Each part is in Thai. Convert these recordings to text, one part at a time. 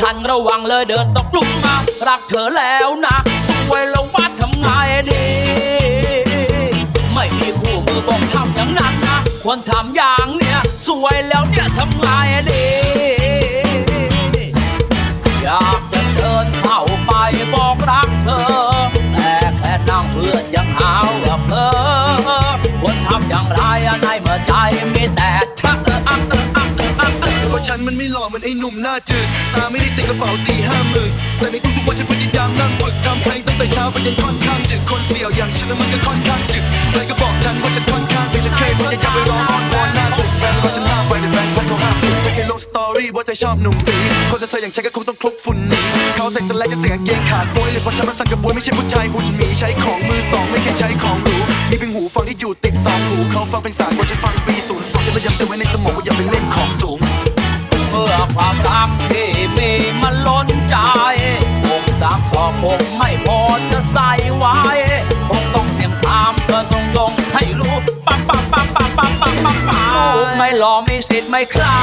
ทันระวังเลยเดินตกลุมมา รักเธอแล้วนะ สวยแล้วว่าทำไงดี ไม่มีคู่มือบอกทำอย่างนั้นนะ ควรทำอย่างเนี้ยสวยแล้วเนี่ยทำไงดี อยากจะเดินเข้าไปบอกรักเธอ แต่แค่นั่งเพื่อนยังหาว่าเพอควรทำอย่างไรในเมื่อใจมีแต่เอออักเอ ฉันมันไม่หล่อเหมือนไอ้หนุ่มหน้าจืดตาไม่ได้ติดกระเป๋าสี่ห้าหมื่นแต่ในทุกๆวันฉันพยายามนั่งฝึกทำเพลงตั้งแต่เช้าไปยันค่อนข้างดึกคนเสี่ยวอย่างฉันนั้นมันก็ค่อนข้างจึกเลยก็บอกฉันว่าฉันค่อนข้างเป็นฉันเคยพยายามไปร้องอ้อนวอนหน้าตึกแฟนว่าฉันห้ามไปแต่แฟนพันเขาห้ามปิดจะแค่ลงสตอรี่ว่าเธอชอบหนุ่มตีคนเธออย่างฉันก็คงต้องคลุกฝุ่นหนีเขาใส่สแลกจะเสียงเกงขาดโกยเลยเพราะฉันมันสั่งกระบวยไม่ใช่ผู้ชายหุ่นหมีใช้ของมือสองไม่เคยใช้ของหรูมีเพียงหูฟังที่อยู่ติดสองหูเขาฟังเพลงสากลฉันฟังปีศูนย์สองจะพยายามเติมไว้ในสมองว่าอย่าไปเล่นของสูง เมื่อความรักที่มีมันล้นใจผมสามสองคงไม่พอจะใส่ไว้ คงต้องเสียงถามเธอตรงตรงให้รู้ปั๊บปั๊บปั๊บปั๊บปั๊บปั๊บปั๊บปั๊บลูกไม่หล่อมีสิทธิ์ไม่คลา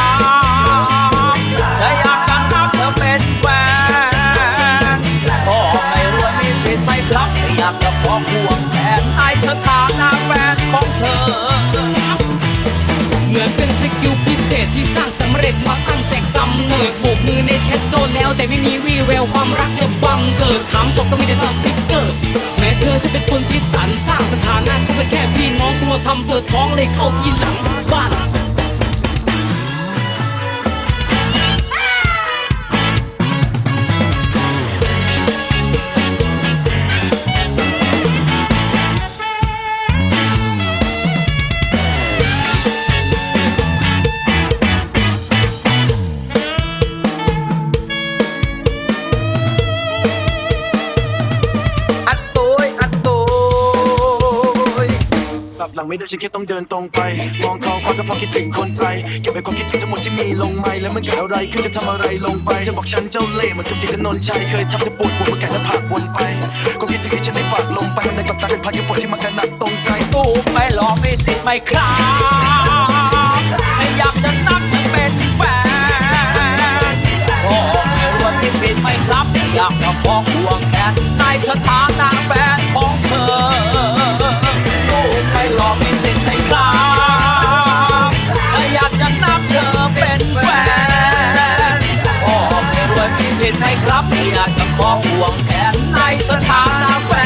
กำเนิดโบกมือในแชทโดนแล้ว แต่ไม่มีวี่แววความรักจะบังเกิดถามบอกก็มีแต่สติ๊กเกอร์แม้เธอจะเป็นคนที่สรรสร้างสถานะก็เป็นแค่พี่น้องกลัวทำเธอท้องเลยเข้าทีหลังบ้าน หลังไม่ได้ฉันแค่ต้องเดินตรงไป มองเขางฟ้าก็เพรคิดถึงคนไกลเก็บไปความคิดถึงทั้งหมดที่มีลงไม่แล้วมันเกิดอะไรขึ้นจะทำอะไรลงไปจะบอกฉันเจ้าเล่ห์เหมือนกับสีถนนชัยเคยทำให้ปวดหัวมาแก่และาผากวนไปความคิดถึงที่ฉันได้ฝากลงไปในกับตาเป็นพายุฝนที่มากระหน่ำตรงใจตู้ไม่หลอกไม่สิทธิ์ไม่คลาม่อยากจะนับเป็นแฟนโอ้ไม่รว่ไม่สิทธิ์ไม่รับอยากมาฟ้องหวงแทนในสถานะแฟน ใครครับไม่อากจะมองห่วงแผนในสถานะแฟน